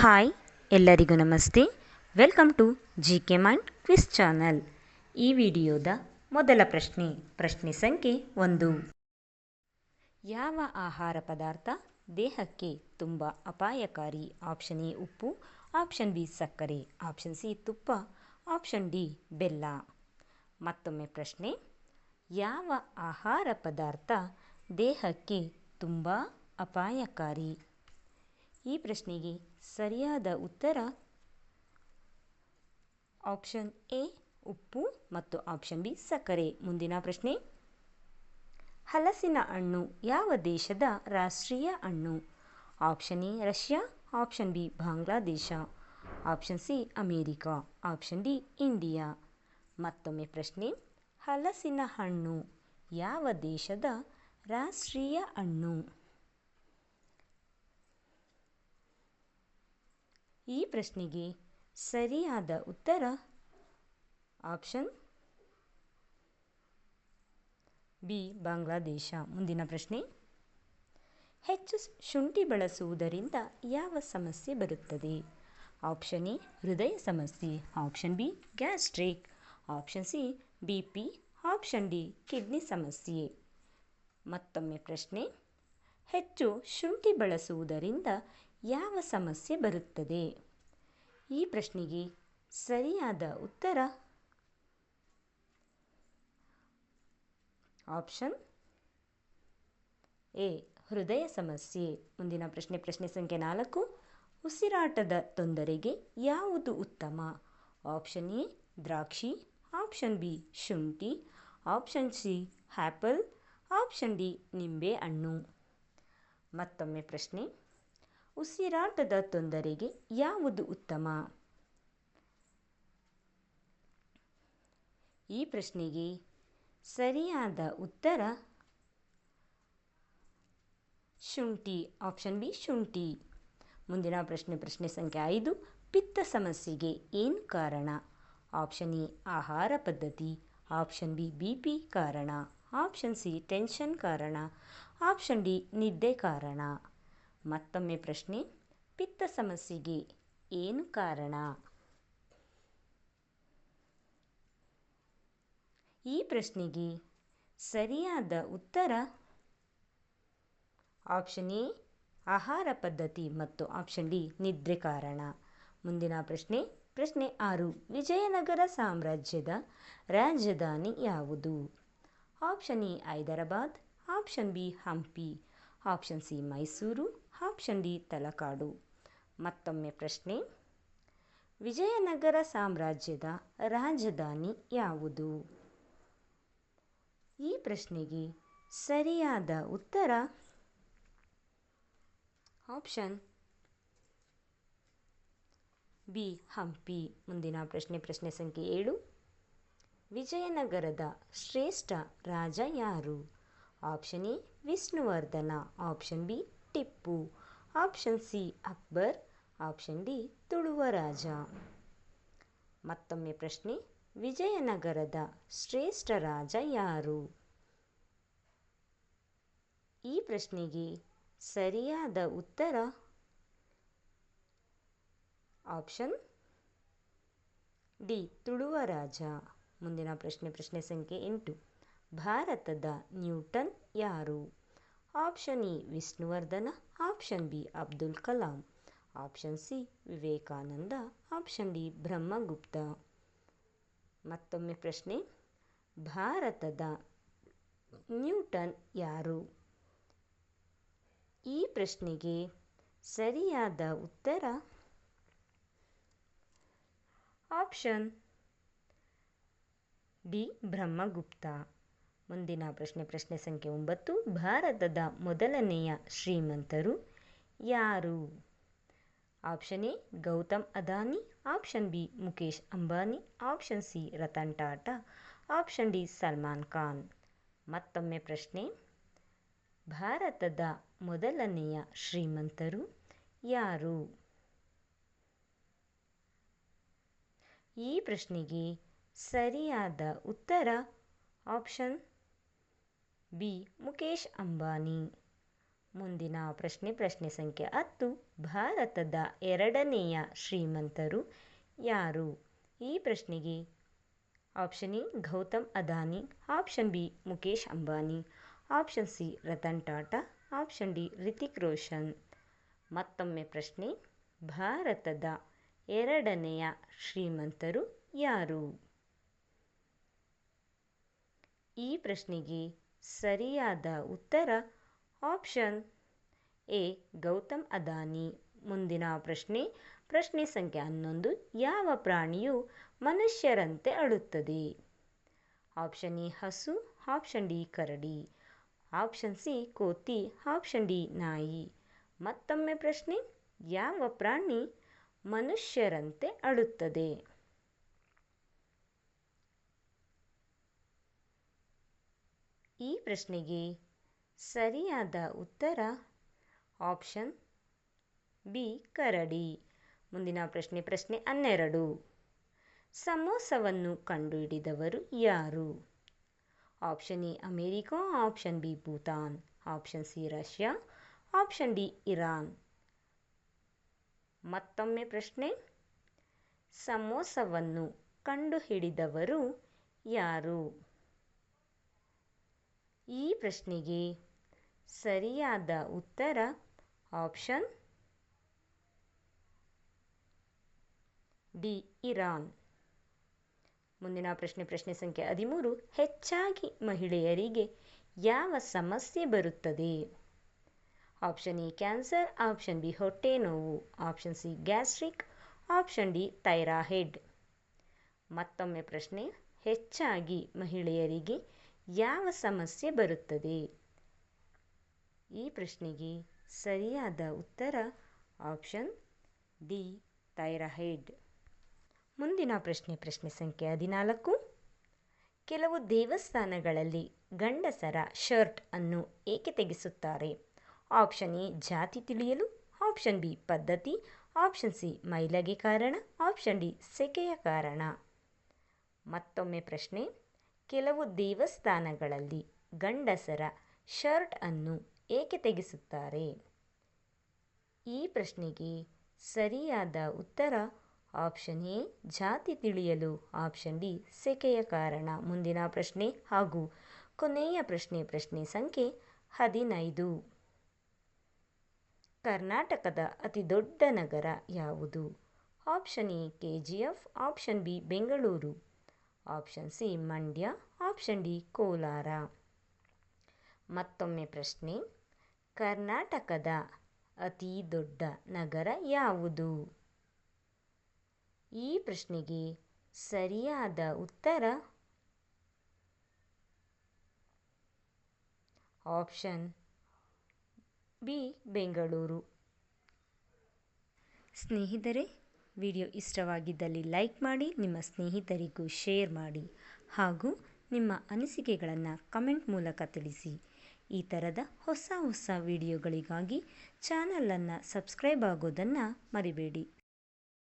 Hi, ಎಲ್ಲರಿಗೂ ನಮಸ್ತೆ. Welcome to G K mind quiz channel ಈ ವಿಡಿಯೋದ ಮೊದಲ ಪ್ರಶ್ನೆ ಪ್ರಶ್ನೆ ಸಂಖ್ಯೆ ಒಂದು. ಯಾವ ಆಹಾರ ಪದಾರ್ಥ ದೇಹಕ್ಕೆ ತುಂಬ ಅಪಾಯಕಾರಿ? ಆಪ್ಷನ್ ಎ, ಉಪ್ಪು, ಆಪ್ಷನ್ ಬಿ, ಸಕ್ಕರೆ, ಆಪ್ಷನ್ ಸಿ, ತುಪ್ಪ, ಆಪ್ಷನ್ ಡಿ, ಬೆಲ್ಲ. ಮತ್ತೊಮ್ಮೆ ಪ್ರಶ್ನೆ, ಯಾವ ಆಹಾರ ಪದಾರ್ಥ ದೇಹಕ್ಕೆ ತುಂಬ ಅಪಾಯಕಾರಿ? ಈ ಪ್ರಶ್ನೆಗೆ ಸರಿಯಾದ ಉತ್ತರ? ಆಪ್ಷನ್ ಎ, ಉಪ್ಪು ಮತ್ತು ಆಪ್ಷನ್ ಬಿ, ಸಕ್ಕರೆ. ಮುಂದಿನ ಪ್ರಶ್ನೆ. ಹಲಸಿನ ಹಣ್ಣು ಯಾವ ದೇಶದ ರಾಷ್ಟ್ರೀಯ ಹಣ್ಣು? Option A, Russia. Option B, Bangladesh. Option C, America. Option D, India. ಮತ್ತೊಮ್ಮೆ ಪ್ರಶ್ನೆ. ಹಲಸಿನ ಹಣ್ಣು ಯಾವ ದೇಶದ ರಾಷ್ಟ್ರೀಯ ಹಣ್ಣು? ಈ ಪ್ರಶ್ನೆಗೆ ಸರಿಯಾದ ಉತ್ತರ ಆಪ್ಷನ್ ಬಿ, ಬಾಂಗ್ಲಾದೇಶ. ಮುಂದಿನ ಪ್ರಶ್ನೆ. ಹೆಚ್ಚು ಶುಂಠಿ ಬಳಸುವುದರಿಂದ ಯಾವ ಸಮಸ್ಯೆ ಬರುತ್ತದೆ? ಆಪ್ಷನ್ ಎ, ಹೃದಯ ಸಮಸ್ಯೆ. Option B, gastric. Option C, B P. Option D, kidney ಸಮಸ್ಯೆ. ಮತ್ತೊಮ್ಮೆ ಪ್ರಶ್ನೆ. ಹೆಚ್ಚು ಶುಂಠಿ ಬಳಸುವುದರಿಂದ ಯಾವ ಸಮಸ್ಯೆ ಬರುತ್ತದೆ? ಈ ಪ್ರಶ್ನೆಗೆ ಸರಿಯಾದ ಉತ್ತರ? ಆಪ್ಷನ್ ಎ, ಹೃದಯ ಸಮಸ್ಯೆ. ಮುಂದಿನ ಪ್ರಶ್ನೆ ಪ್ರಶ್ನೆ ಸಂಖ್ಯೆ ನಾಲ್ಕು. ಉಸಿರಾಟದ ತೊಂದರೆಗೆ ಯಾವುದು ಉತ್ತಮ? ಆಪ್ಷನ್ ಎ, ದ್ರಾಕ್ಷಿ. ಆಪ್ಷನ್ ಬಿ, ಶುಂಠಿ. Option C apple option D, ನಿಂಬೆ ಹಣ್ಣು. ಮತ್ತೊಮ್ಮೆ ಪ್ರಶ್ನೆ. ಉಸಿರಾಟದ ತೊಂದರೆಗೆ ಯಾವುದು ಉತ್ತಮ? ಈ ಪ್ರಶ್ನೆಗೆ ಸರಿಯಾದ ಉತ್ತರ ಶುಂಠಿ ಆಪ್ಷನ್ ಬಿ ಶುಂಠಿ. ಮುಂದಿನ ಪ್ರಶ್ನೆ ಪ್ರಶ್ನೆ ಸಂಖ್ಯೆ ಐದು. ಪಿತ್ತ ಸಮಸ್ಯೆಗೆ ಏನು ಕಾರಣ? ಆಪ್ಷನ್ ಎ ಆಹಾರ ಪದ್ಧತಿ. ಆಪ್ಷನ್ ಬಿ ಬಿ ಪಿ ಕಾರಣ. ಆಪ್ಷನ್ ಸಿ ಟೆನ್ಷನ್ ಕಾರಣ. ಆಪ್ಷನ್ ಡಿ ನಿದ್ದೆ ಕಾರಣ. ಮತ್ತೊಮ್ಮೆ ಪ್ರಶ್ನೆ, ಪಿತ್ತ ಸಮಸ್ಯೆಗೆ ಏನು ಕಾರಣ? ಈ ಪ್ರಶ್ನೆಗೆ ಸರಿಯಾದ ಉತ್ತರ ಆಪ್ಷನ್ ಎ, ಆಹಾರ ಪದ್ಧತಿ ಮತ್ತು ಆಪ್ಷನ್ ಡಿ, ನಿದ್ರೆ ಕಾರಣ. ಮುಂದಿನ ಪ್ರಶ್ನೆ ಪ್ರಶ್ನೆ ಆರು, ವಿಜಯನಗರ ಸಾಮ್ರಾಜ್ಯದ ರಾಜಧಾನಿ ಯಾವುದು? Option A, Hyderabad option B, Hampi. Option C, Mysuru. Option D, Talakadu. ಮತ್ತೊಮ್ಮೆ ಪ್ರಶ್ನೆ. ವಿಜಯನಗರ ಸಾಮ್ರಾಜ್ಯದ ರಾಜಧಾನಿ ಯಾವುದು? ಈ ಪ್ರಶ್ನೆಗೆ ಸರಿಯಾದ ಉತ್ತರ? Option B, Hampi. ಮುಂದಿನ ಪ್ರಶ್ನೆ ಪ್ರಶ್ನೆ ಸಂಖ್ಯೆ ಏಳು. ವಿಜಯನಗರದ ಶ್ರೇಷ್ಠ ರಾಜ ಯಾರು? Option A Vishnuvardhana. Option B, Tipu. Option C, Akbar. Option D Tuluva ರಾಜ ಮತ್ತೊಮ್ಮೆ ಪ್ರಶ್ನೆ, ವಿಜಯನಗರದ ಶ್ರೇಷ್ಠ ರಾಜ ಯಾರು? ಈ ಪ್ರಶ್ನೆಗೆ ಸರಿಯಾದ ಉತ್ತರ ಆಪ್ಷನ್ ಡಿ ತುಳುವ ರಾಜ ಮುಂದಿನ ಪ್ರಶ್ನೆ ಪ್ರಶ್ನೆ ಸಂಖ್ಯೆ ಎಂಟು. ಭಾರತದ ನ್ಯೂಟನ್ ಯಾರು? Option E Vishnuvardhana, option B, Abdul Kalam, option C, Vivekananda, option D, Brahmagupta. ಮತ್ತೊಮ್ಮೆ ಪ್ರಶ್ನೆ, ಭಾರತದ ನ್ಯೂಟನ್ ಯಾರು? ಈ ಪ್ರಶ್ನೆಗೆ ಸರಿಯಾದ ಉತ್ತರ ಆಪ್ಷನ್ ಡಿ, ಬ್ರಹ್ಮಗುಪ್ತ. ಮುಂದಿನ ಪ್ರಶ್ನೆ ಪ್ರಶ್ನೆ ಸಂಖ್ಯೆ ಒಂಬತ್ತು. ಭಾರತದ ಮೊದಲನೆಯ ಶ್ರೀಮಂತರು ಯಾರು? Option A, Gautam Adani. Option B, Mukesh Ambani. Option C, Ratan Tata. Option D, Salman Khan. ಮತ್ತೊಮ್ಮೆ ಪ್ರಶ್ನೆ. ಭಾರತದ ಮೊದಲನೆಯ ಶ್ರೀಮಂತರು ಯಾರು? ಈ ಪ್ರಶ್ನೆಗೆ ಸರಿಯಾದ ಉತ್ತರ ಆಪ್ಷನ್ ಬಿ. ಮುಕೇಶ್ ಅಂಬಾನಿ. ಮುಂದಿನ ಪ್ರಶ್ನೆ ಪ್ರಶ್ನೆ ಸಂಖ್ಯೆ ಹತ್ತು. ಭಾರತದ ಎರಡನೆಯ ಶ್ರೀಮಂತರು ಯಾರು? ಈ ಪ್ರಶ್ನೆಗೆ option A Gautam Adani option B Mukesh Ambani option C Ratan Tata option D Hrithik Roshan. ಮತ್ತೊಮ್ಮೆ ಪ್ರಶ್ನೆ, ಭಾರತದ ಎರಡನೆಯ ಶ್ರೀಮಂತರು ಯಾರು? ಈ ಪ್ರಶ್ನೆಗೆ ಸರಿಯಾದ ಉತ್ತರ ಆಪ್ಷನ್ ಎ, ಗೌತಮ್ ಅದಾನಿ. ಮುಂದಿನ ಪ್ರಶ್ನೆ ಪ್ರಶ್ನೆ ಸಂಖ್ಯೆ ಹನ್ನೊಂದು, ಯಾವ ಪ್ರಾಣಿಯು ಮನುಷ್ಯರಂತೆ ಅಳುತ್ತದೆ? ಆಪ್ಷನ್ ಎ, ಹಸು, ಆಪ್ಷನ್ ಡಿ, ಕರಡಿ. ಆಪ್ಷನ್ ಸಿ, ಕೋತಿ, ಆಪ್ಷನ್ ಡಿ, ನಾಯಿ. ಮತ್ತೊಮ್ಮೆ ಪ್ರಶ್ನೆ, ಯಾವ ಪ್ರಾಣಿ ಮನುಷ್ಯರಂತೆ ಅಳುತ್ತದೆ? ಈ ಪ್ರಶ್ನೆಗೆ ಸರಿಯಾದ ಉತ್ತರ ಆಪ್ಷನ್ ಬಿ, ಕರಡಿ. ಮುಂದಿನ ಪ್ರಶ್ನೆ ಪ್ರಶ್ನೆ ಹನ್ನೆರಡು. ಸಮೋಸವನ್ನು ಕಂಡುಹಿಡಿದವರು ಯಾರು? Option A, America. Option B, Bhutan. Option C, Russia. Option D, Iran. ಮತ್ತೊಮ್ಮೆ ಪ್ರಶ್ನೆ. ಸಮೋಸವನ್ನು ಕಂಡುಹಿಡಿದವರು ಯಾರು? ಈ ಪ್ರಶ್ನೆಗೆ ಸರಿಯಾದ ಉತ್ತರ ಆಪ್ಷನ್ ಡಿ, ಇರಾನ್. ಮುಂದಿನ ಪ್ರಶ್ನೆ ಪ್ರಶ್ನೆ ಸಂಖ್ಯೆ ಹದಿಮೂರು. ಹೆಚ್ಚಾಗಿ ಮಹಿಳೆಯರಿಗೆ ಯಾವ ಸಮಸ್ಯೆ ಬರುತ್ತದೆ? Option A, cancer. Option B, ಹೊಟ್ಟೆ ನೋವು. Option C, gastric. Option D thyroid ಮತ್ತೊಮ್ಮೆ ಪ್ರಶ್ನೆ, ಹೆಚ್ಚಾಗಿ ಮಹಿಳೆಯರಿಗೆ ಯಾವ ಸಮಸ್ಯೆ ಬರುತ್ತದೆ? ಈ ಪ್ರಶ್ನೆಗೆ ಸರಿಯಾದ ಉತ್ತರ ಆಪ್ಷನ್ ಡಿ, ಥೈರಾಯ್ಡ್. ಮುಂದಿನ ಪ್ರಶ್ನೆ ಪ್ರಶ್ನೆ ಸಂಖ್ಯೆ ಹದಿನಾಲ್ಕು. ಕೆಲವು ದೇವಸ್ಥಾನಗಳಲ್ಲಿ ಗಂಡಸರ ಶರ್ಟ್ ಅನ್ನು ಏಕೆ ತೆಗೆಸುತ್ತಾರೆ? ಆಪ್ಷನ್ ಎ, ಜಾತಿ ತಿಳಿಯಲು. ಆಪ್ಷನ್ ಬಿ, ಪದ್ಧತಿ. ಆಪ್ಷನ್ ಸಿ, ಮೈಲಗೆ ಕಾರಣ. ಆಪ್ಷನ್ ಡಿ, ಸೆಕೆಯ ಕಾರಣ. ಮತ್ತೊಮ್ಮೆ ಪ್ರಶ್ನೆ. ಕೆಲವು ದೇವಸ್ಥಾನಗಳಲ್ಲಿ ಗಂಡಸರ ಶರ್ಟ್ ಅನ್ನು ಏಕೆ ತೆಗೆಸುತ್ತಾರೆ? ಈ ಪ್ರಶ್ನೆಗೆ ಸರಿಯಾದ ಉತ್ತರ ಆಪ್ಷನ್ ಎ, ಜಾತಿ ತಿಳಿಯಲು, ಆಪ್ಷನ್ ಡಿ ಸೆಕೆಯ ಕಾರಣ. ಮುಂದಿನ ಪ್ರಶ್ನೆ ಹಾಗೂ ಕೊನೆಯ ಪ್ರಶ್ನೆ ಪ್ರಶ್ನೆ ಸಂಖ್ಯೆ ಹದಿನೈದು. ಕರ್ನಾಟಕದ ಅತಿ ದೊಡ್ಡ ನಗರ ಯಾವುದು? Option A K G F option B, Bengaluru. Option C Mandya option D Kolar ಮತ್ತೊಮ್ಮೆ ಪ್ರಶ್ನೆ, ಕರ್ನಾಟಕದ ಅತಿ ದೊಡ್ಡ ನಗರ ಯಾವುದು? ಈ ಪ್ರಶ್ನೆಗೆ ಸರಿಯಾದ ಉತ್ತರ? ಆಪ್ಷನ್ ಬಿ ಬೆಂಗಳೂರು ಸ್ನೇಹಿತರೆ ವಿಡಿಯೋ ಇಷ್ಟವಾಗಿದ್ದಲ್ಲಿ ಲೈಕ್ ಮಾಡಿ, ನಿಮ್ಮ ಸ್ನೇಹಿತರಿಗೂ ಶೇರ್ ಮಾಡಿ ಹಾಗೂ ನಿಮ್ಮ ಅನಿಸಿಕೆಗಳನ್ನು ಕಮೆಂಟ್ ಮೂಲಕ ತಿಳಿಸಿ. ಈ ಥರದ ಹೊಸ ಹೊಸ ವಿಡಿಯೋಗಳಿಗಾಗಿ ಚಾನಲನ್ನು ಸಬ್ಸ್ಕ್ರೈಬ್ ಆಗೋದನ್ನು ಮರಿಬೇಡಿ.